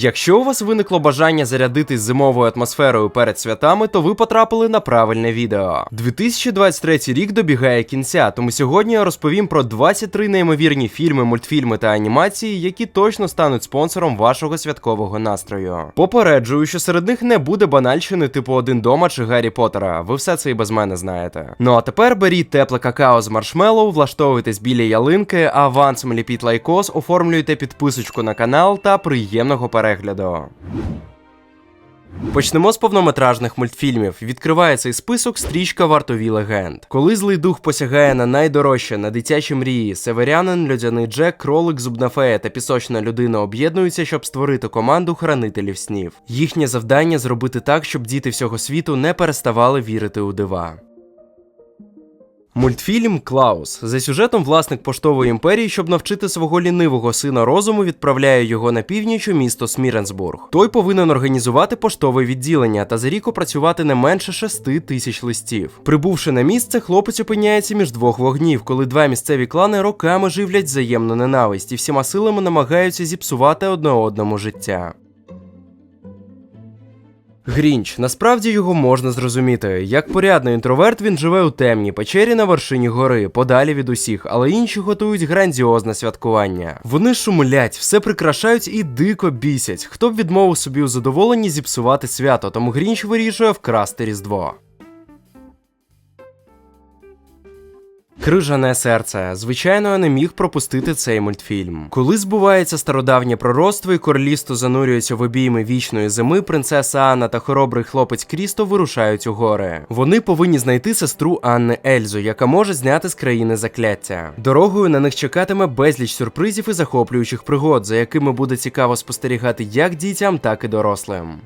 Якщо у вас виникло бажання зарядитись зимовою атмосферою перед святами, то ви потрапили на правильне відео. 2023 рік добігає кінця, тому сьогодні я розповім про 23 неймовірні фільми, мультфільми та анімації, які точно стануть спонсором вашого святкового настрою. Попереджую, що серед них не буде банальщини типу один дома чи Гаррі Поттера. Ви все це і без мене знаєте. Ну а тепер беріть тепле какао з маршмеллоу, влаштовуйтесь біля ялинки, авансом ліпіть лайкос, оформлюйте підписочку на канал та приємного перегляду. Почнемо з повнометражних мультфільмів. Відкриває цей список стрічка вартові легенд. Коли злий дух посягає на найдорожче на дитячі мрії, северянин, льодяний Джек, кролик, зубна фея та пісочна людина об'єднуються, щоб створити команду хранителів снів. Їхнє завдання зробити так, щоб діти всього світу не переставали вірити у дива. Мультфільм Клаус за сюжетом власник поштової імперії, щоб навчити свого лінивого сина розуму, відправляє його на північ у місто Сміренсбург. Той повинен організувати поштове відділення та за рік опрацювати не менше шести тисяч листів. Прибувши на місце, хлопець опиняється між двох вогнів, коли два місцеві клани роками живлять взаємну ненависть і всіма силами намагаються зіпсувати одне одному життя. Грінч, насправді його можна зрозуміти. Як порядний інтроверт, він живе у темній печері на вершині гори, подалі від усіх, але інші готують грандіозне святкування. Вони шумлять, все прикрашають і дико бісять. Хто б відмовив собі у задоволенні зіпсувати свято, тому Грінч вирішує вкрасти Різдво. Крижане серце. Звичайно, я не міг пропустити цей мультфільм. Коли збувається стародавнє пророцтво і королівство занурюється в обійми вічної зими, принцеса Анна та хоробрий хлопець Крісто вирушають у гори. Вони повинні знайти сестру Анни Ельзу, яка може зняти з країни закляття. Дорогою на них чекатиме безліч сюрпризів і захоплюючих пригод, за якими буде цікаво спостерігати як дітям, так і дорослим.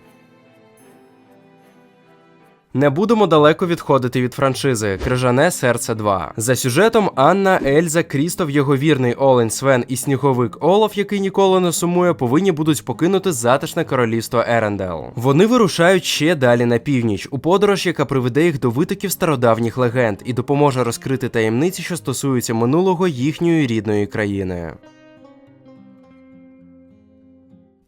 Не будемо далеко відходити від франшизи Крижане серце 2. За сюжетом Анна, Ельза, Крістоф, його вірний Олень Свен і сніговик Олаф, який ніколи не сумує, повинні будуть покинути затишне королівство Ерендел. Вони вирушають ще далі на північ у подорож, яка приведе їх до витоків стародавніх легенд і допоможе розкрити таємниці, що стосуються минулого їхньої рідної країни.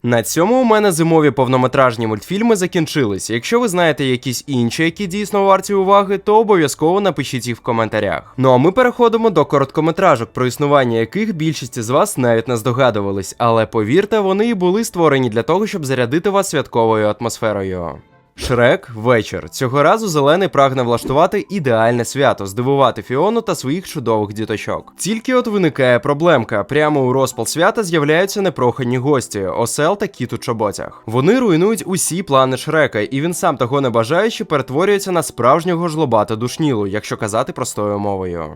На цьому у мене зимові повнометражні мультфільми закінчились. Якщо ви знаєте якісь інші, які дійсно варті уваги, то обов'язково напишіть їх в коментарях. Ну а ми переходимо до короткометражок, про існування яких більшість з вас навіть не здогадувались, але повірте, вони і були створені для того, щоб зарядити вас святковою атмосферою. Шрек вечір. Цього разу зелений прагне влаштувати ідеальне свято, здивувати Фіону та своїх чудових діточок. Тільки от виникає проблемка. Прямо у розпал свята з'являються непрохані гості, осел та кіт у чоботях. Вони руйнують усі плани Шрека, і він сам того не бажаючи перетворюється на справжнього жлобата душнілу, якщо казати простою мовою.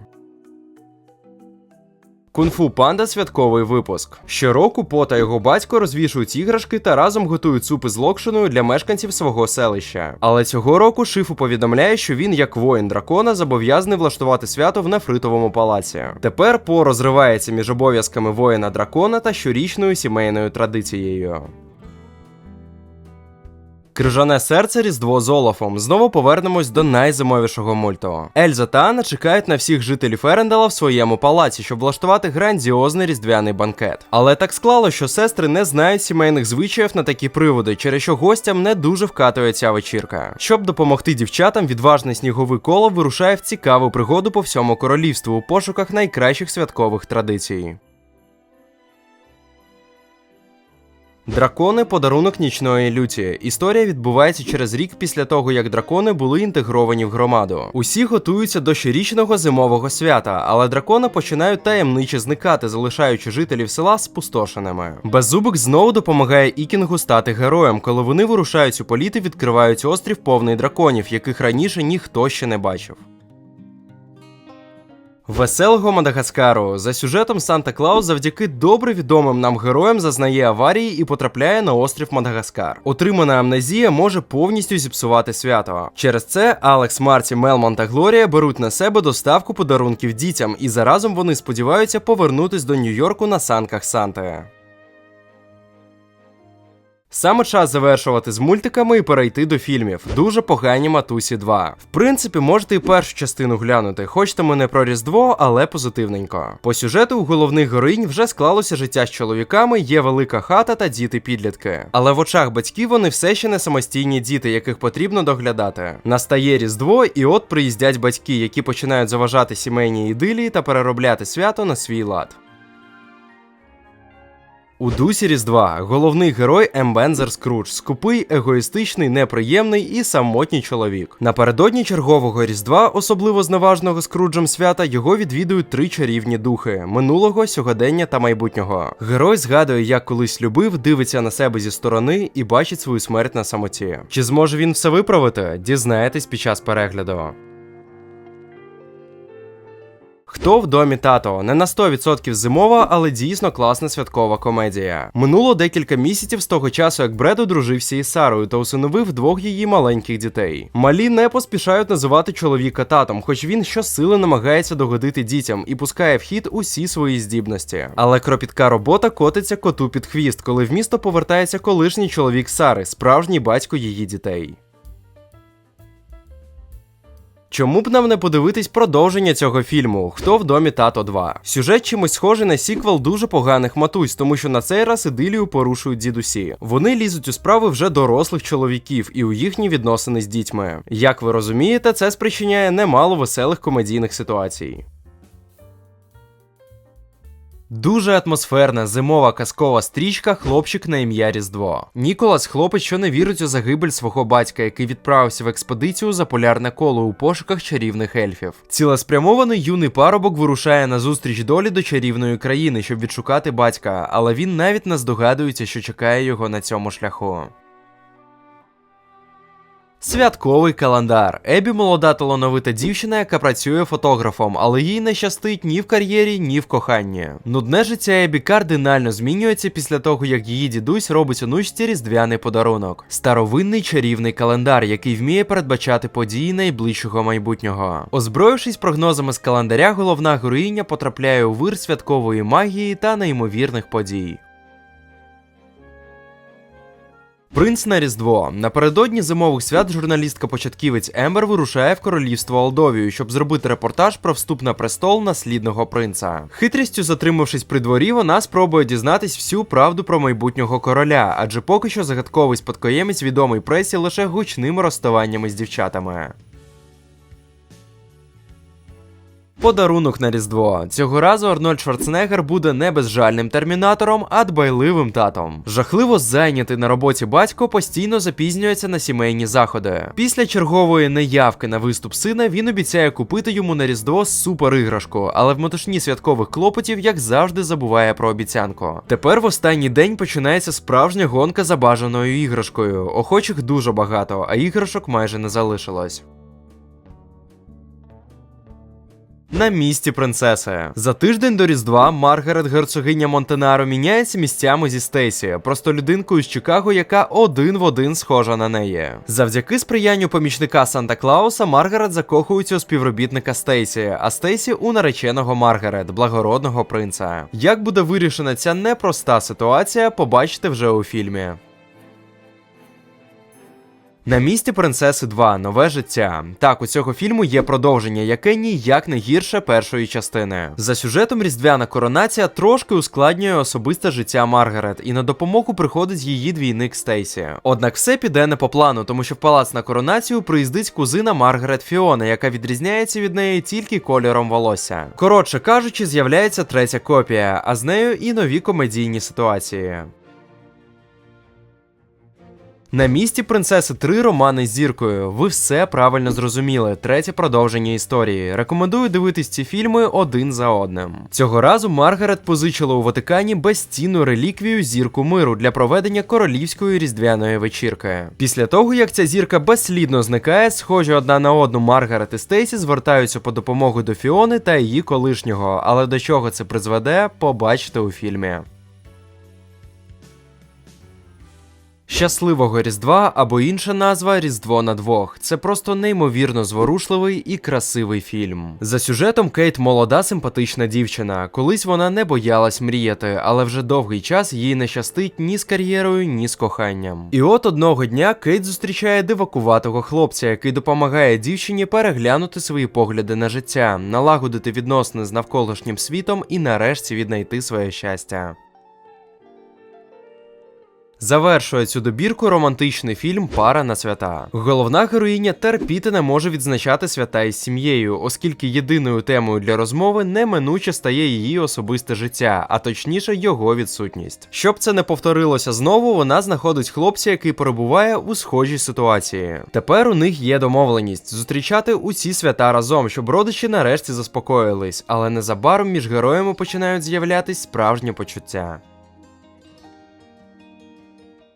Кунг-фу панда святковий випуск. Щороку По та його батько розвішують іграшки та разом готують супи з локшиною для мешканців свого селища. Але цього року Шифу повідомляє, що він, як воїн дракона, зобов'язаний влаштувати свято в нефритовому палаці. Тепер По розривається між обов'язками воїна дракона та щорічною сімейною традицією. Крижане серце Різдво з Олафом. Знову повернемось до найзимовішого мульту. Ельза та Анна чекають на всіх жителів Ерендела в своєму палаці, щоб влаштувати грандіозний різдвяний банкет. Але так склало, що сестри не знають сімейних звичаїв на такі приводи, через що гостям не дуже вкатує ця вечірка. Щоб допомогти дівчатам, відважний сніговий коло вирушає в цікаву пригоду по всьому королівству у пошуках найкращих святкових традицій. Дракони подарунок нічної люті. Історія відбувається через рік після того, як дракони були інтегровані в громаду. Усі готуються до щорічного зимового свята, але дракони починають таємниче зникати, залишаючи жителів села спустошеними. Беззубик знову допомагає Ікінгу стати героєм, коли вони вирушають у політ і відкривають острів повний драконів, яких раніше ніхто ще не бачив. Веселого Мадагаскару за сюжетом Санта Клаус завдяки добре відомим нам героям зазнає аварії і потрапляє на острів Мадагаскар. Отримана амнезія може повністю зіпсувати свято. Через це Алекс, Марті, Мелмон та Глорія беруть на себе доставку подарунків дітям, і заразом вони сподіваються повернутись до Нью-Йорку на санках Санти. Саме час завершувати з мультиками і перейти до фільмів. Дуже погані матусі 2. В принципі, можете і першу частину глянути. Хочете мене про Різдво, але позитивненько. По сюжету у головних героїнь вже склалося життя з чоловіками, є велика хата та діти-підлітки. Але в очах батьків вони все ще не самостійні діти, яких потрібно доглядати. Настає Різдво, і от приїздять батьки, які починають заважати сімейній ідилії та переробляти свято на свій лад. У дусі Різдва головний герой Ембензер Скрудж, скупий, егоїстичний, неприємний і самотній чоловік. Напередодні чергового Різдва, особливо зневажного Скруджем свята, його відвідують три чарівні духи минулого, сьогодення та майбутнього. Герой згадує, як колись любив, дивиться на себе зі сторони і бачить свою смерть на самоті. Чи зможе він все виправити? Дізнаєтесь під час перегляду. Хто в домі тато? Не на 100% зимова, але дійсно класна святкова комедія. Минуло декілька місяців з того часу, як Бред одружився із Сарою та усиновив двох її маленьких дітей. Малі не поспішають називати чоловіка татом, хоч він щосили намагається догодити дітям і пускає в хід усі свої здібності. Але кропітка робота котиться коту під хвіст, коли в місто повертається колишній чоловік Сари, справжній батько її дітей. Чому б нам не подивитись продовження цього фільму Хто в домі тато 2? Сюжет чимось схожий на сіквел дуже поганих матусь, тому що на цей раз ідилію порушують дідусі. Вони лізуть у справи вже дорослих чоловіків і у їхні відносини з дітьми. Як ви розумієте, це спричиняє немало веселих комедійних ситуацій. Дуже атмосферна зимова казкова стрічка Хлопчик на ім'я Різдво. Ніколас хлопець, що не вірить у загибель свого батька, який відправився в експедицію за полярне коло у пошуках чарівних ельфів. Цілеспрямований юний парубок вирушає на зустріч долі до чарівної країни, щоб відшукати батька, але він навіть не здогадується, що чекає його на цьому шляху. Святковий календар. Ебі молода талановита дівчина, яка працює фотографом, але їй не щастить ні в кар'єрі, ні в коханні. Нудне життя Ебі кардинально змінюється після того, як її дідусь робить онучці різдвяний подарунок. Старовинний чарівний календар, який вміє передбачати події найближчого майбутнього. Озброївшись прогнозами з календаря, головна героїня потрапляє у вир святкової магії та неймовірних подій. Принц на Різдво. Напередодні зимових свят журналістка-початківець Ембер вирушає в королівство Алдовію, щоб зробити репортаж про вступ на престол наслідного принца. Хитрістю затримавшись при дворі, вона спробує дізнатись всю правду про майбутнього короля, адже поки що загадковий спадкоємець відомий пресі лише гучними розставаннями з дівчатами. Подарунок на Різдво. Цього разу Арнольд Шварценеггер буде не безжальним термінатором, а дбайливим татом. Жахливо зайнятий на роботі батько постійно запізнюється на сімейні заходи. Після чергової неявки на виступ сина він обіцяє купити йому на Різдво супер-іграшку, але в метушні святкових клопотів, як завжди, забуває про обіцянку. Тепер в останній день починається справжня гонка за бажаною іграшкою. Охочих дуже багато, а іграшок майже не залишилось. На місці принцеси за тиждень до Різдва Маргарет герцогиня Монтенаро міняється місцями зі Стейсі, просто людинкою з Чикаго, яка один в один схожа на неї. Завдяки сприянню помічника Санта Клауса Маргарет закохується у співробітника Стейсі, а Стейсі у нареченого Маргарет, благородного принца. Як буде вирішена ця непроста ситуація, побачите вже у фільмі. На місці принцеси 2 нове життя. Так, у цього фільму є продовження, яке ніяк не гірше першої частини. За сюжетом різдвяна коронація трошки ускладнює особисте життя Маргарет, і на допомогу приходить її двійник Стейсі. Однак все піде не по плану, тому що в палац на коронацію приїздить кузина Маргарет Фіона, яка відрізняється від неї тільки кольором волосся. Коротше кажучи, з'являється третя копія, а з нею і нові комедійні ситуації. На місці принцеси 3 романи з зіркою. Ви все правильно зрозуміли. Третє продовження історії. Рекомендую дивитись ці фільми один за одним. Цього разу Маргарет позичила у Ватикані безцінну реліквію зірку миру для проведення королівської різдвяної вечірки. Після того, як ця зірка безслідно зникає, схожі одна на одну Маргарет і Стейсі звертаються по допомогу до Фіони та її колишнього. Але до чого це призведе, побачите у фільмі. Щасливого Різдва або інша назва Різдво на двох. Це просто неймовірно зворушливий і красивий фільм. За сюжетом Кейт молода симпатична дівчина. Колись вона не боялась мріяти, але вже довгий час їй не щастить ні з кар'єрою, ні з коханням. І от одного дня Кейт зустрічає дивакуватого хлопця, який допомагає дівчині переглянути свої погляди на життя, налагодити відносини з навколишнім світом і нарешті віднайти своє щастя. Завершує цю добірку романтичний фільм Пара на свята. Головна героїня терпіти не може відзначати свята із сім'єю, оскільки єдиною темою для розмови неминуче стає її особисте життя, а точніше його відсутність. Щоб це не повторилося знову, вона знаходить хлопця, який перебуває у схожій ситуації. Тепер у них є домовленість зустрічати усі свята разом, щоб родичі нарешті заспокоїлись, але незабаром між героями починають з'являтись справжні почуття.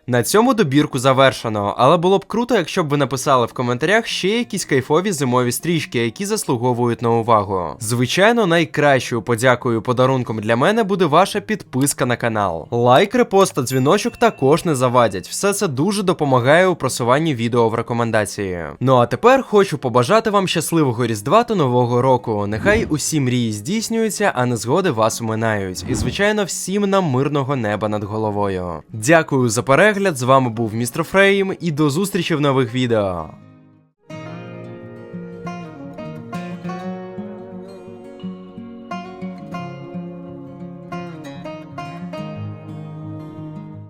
На цьому добірку завершено, але було б круто, якщо б ви написали в коментарях ще якісь кайфові зимові стрічки, які заслуговують на увагу. Звичайно, найкращою подякою подарунком для мене буде ваша підписка на канал. Лайк, репост та дзвіночок також не завадять. Все це дуже допомагає у просуванні відео в рекомендації. Ну а тепер хочу побажати вам щасливого різдва та нового року. Нехай усі мрії здійснюються, а незгоди вас уминають. І звичайно, всім нам мирного неба над головою. Дякую за перегляд. З вами був містер Фрейм і до зустрічі в нових відео.